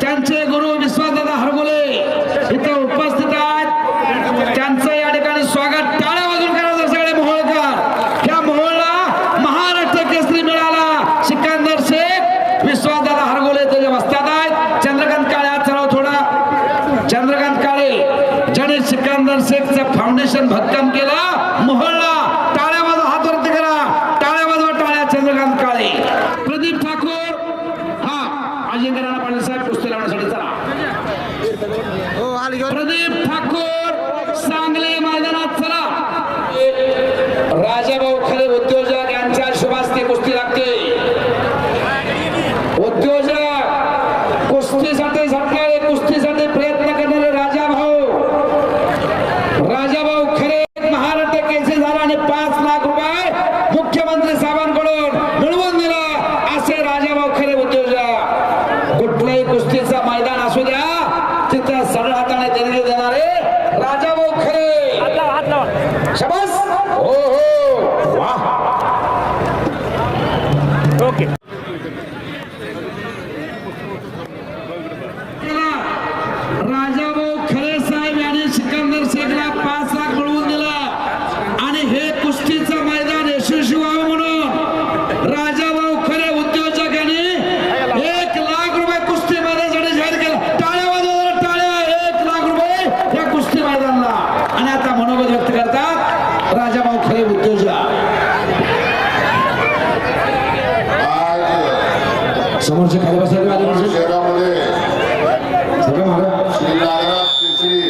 त्यांचे गुरु विश्वासदादा हरगोले इथं उपस्थित आहेत. त्यांचं या ठिकाणी स्वागत. टाळ्या वाजून करायचं सगळे मोहोळकर. त्या मोहोळला महाराष्ट्र केसरी मिळाला. सिकंदर शेख विश्वासदादा हरगोले त्याच्या वस्त्यात आहेत. चंद्रकांत काळे हात थोडा. चंद्रकांत काळे ज्याने सिकंदर शेखचं फाउंडेशन भक्कम ফাকর शाबाश ओ समोरचे खाली पुणे माणसं. शहरामध्ये सगळं मागं. श्री केसरी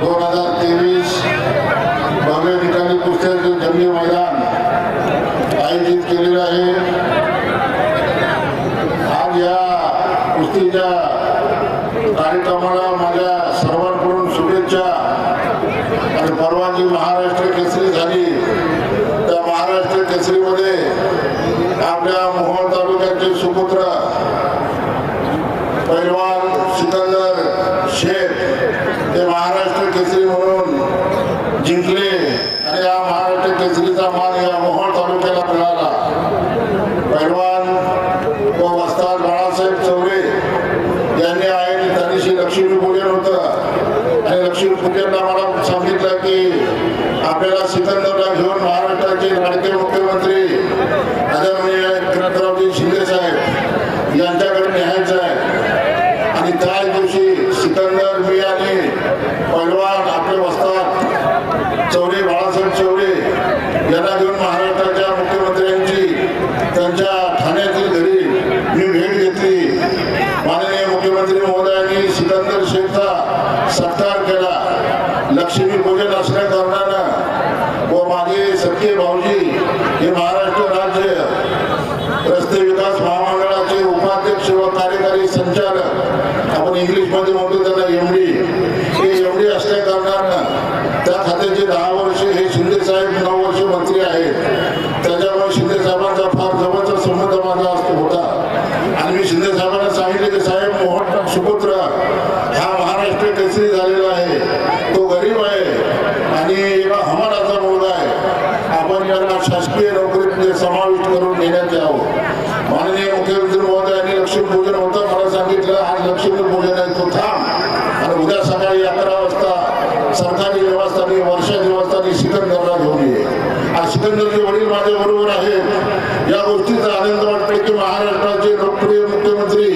दोन हजार तेवीस भव्य ठिकाणी कुस्त्याचे जंगी मैदान आयोजित केलेलं आहे आज या कुस्तीच्या कार्यक्रमाला утра दिवशी सिकंदर मी आणि पैलवान आपले वस्ताद चौरे बाळासाहेब चौरे यांना घेऊन महाराष्ट्राच्या मुख्यमंत्र्यांची त्यांच्या ठाण्यातील घरी मी भेट घेतली. माननीय मुख्यमंत्री महोदयांनी सिकंदर शेखचा सत्कार केला. लक्ष्मी पूजन असल्या कारणानं व माझे सख्खे भाऊजी हे महाराष्ट्र राज्य रस्ते विकास महामंडळाचे उपाध्यक्ष व कार्यकारी संचालक इंग्लिशमध्ये म्हणतो त्यांना एमडी. हे एमडी असल्या कारणानं त्या खात्याचे दहा वर्ष हे शिंदे साहेब नऊ वर्ष मंत्री आहेत. त्याच्यामुळे शिंदे साहेबांचा फार जवळचा संबंध माझा असतो होता. आणि मी शिंदे साहेबांना सांगितले की साहेब मोहन सुपुत्र हा महाराष्ट्र केसरी झालेला आहे. तो गरीब आहे आणि एका हमानाचा मुलगा आहे. आपण याला शासकीय नोकरीमध्ये समाविष्ट करून घेण्यात यावं माननीय मुख्यमंत्री लक्ष्मीपूजन होतं मला सांगितलं आज लक्ष्मीपूजन आहे तो थांब. आणि उद्या सकाळी अकरा वाजता सरकारी देवस्थानी वर्षा निवासस्थानी सिकंदरला घेऊन ये. आज सिकंदरचे वडील माझ्या बरोबर आहेत. या गोष्टीचा आनंद वाटतो की महाराष्ट्राचे लोकप्रिय मुख्यमंत्री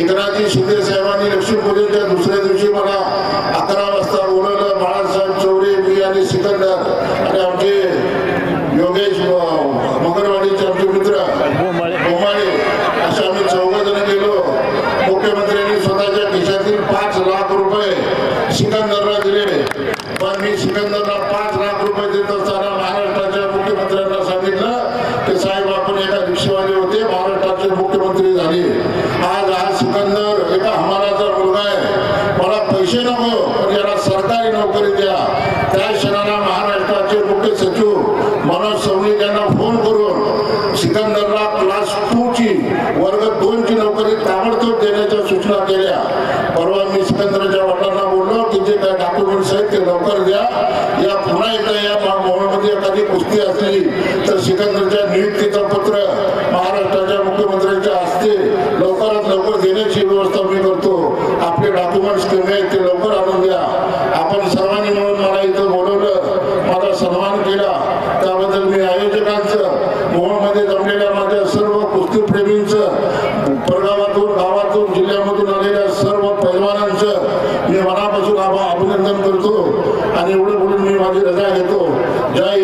एकनाथजी शिंदे साहेबांनी लक्ष्मीपूजनच्या दुसऱ्या दिवशी मला अकरा वाजता बोलवलं बाळासाहेब चौरे मी आणि सिकंदर. आणि आमचे योगेश अं, मगरवाडीचे आमचे मित्र बोमाळे असे आम्ही चौघजण गेलो मुख्यमंत्र्यांनी स्वतःच्या खिशातील पाच लाख रुपये सिकंदरला दिले पण मी सिकंदरला पाच लाख रुपये देत असताना महाराष्ट्राच्या मुख्यमंत्र्यांना सांगितलं की साहेब आपण होते महाराष्ट्राचे मुख्यमंत्री झाले. आज हा सिकंदर एका हमालाचा मुलगा आहे. मला पैसे नको पण याला सरकारी नोकरी द्या. त्या क्षणाला महाराष्ट्राचे मुख्य सचिव मनोज सवणीक यांना फोन करून सिकंदरला क्लास टू ची वर्ग दोन ची नोकरी ताबडतोब देण्याच्या सूचना केल्या. परवा मी सिकंदरच्या वडिलांना बोललो की जे काय डॉक्युमेंट्स आहेत ते लवकर द्या. कुस्ती असली तर सिकंदरच्या नियुक्तीचं पत्र महाराष्ट्राच्या मुख्यमंत्र्यांच्या हस्ते लवकरात लवकर देण्याची व्यवस्था मी करतो. आपले डॉक्युमेंट्स कमी आहेत ते लवकर आणून द्या. आपण सर्वांनी मिळून मला इथं बोलवलं माझा सन्मान केला. त्याबद्दल मी आयोजकांचं मोहनमध्ये जमलेल्या माझ्या सर्व कुस्तीप्रेमींचं परगावातून गावातून जिल्ह्यामधून आलेल्या सर्व पैलवानांचं मी मनापासून अभिनंदन करतो. आणि एवढं बोलून मी माझी रजा घेतो. जय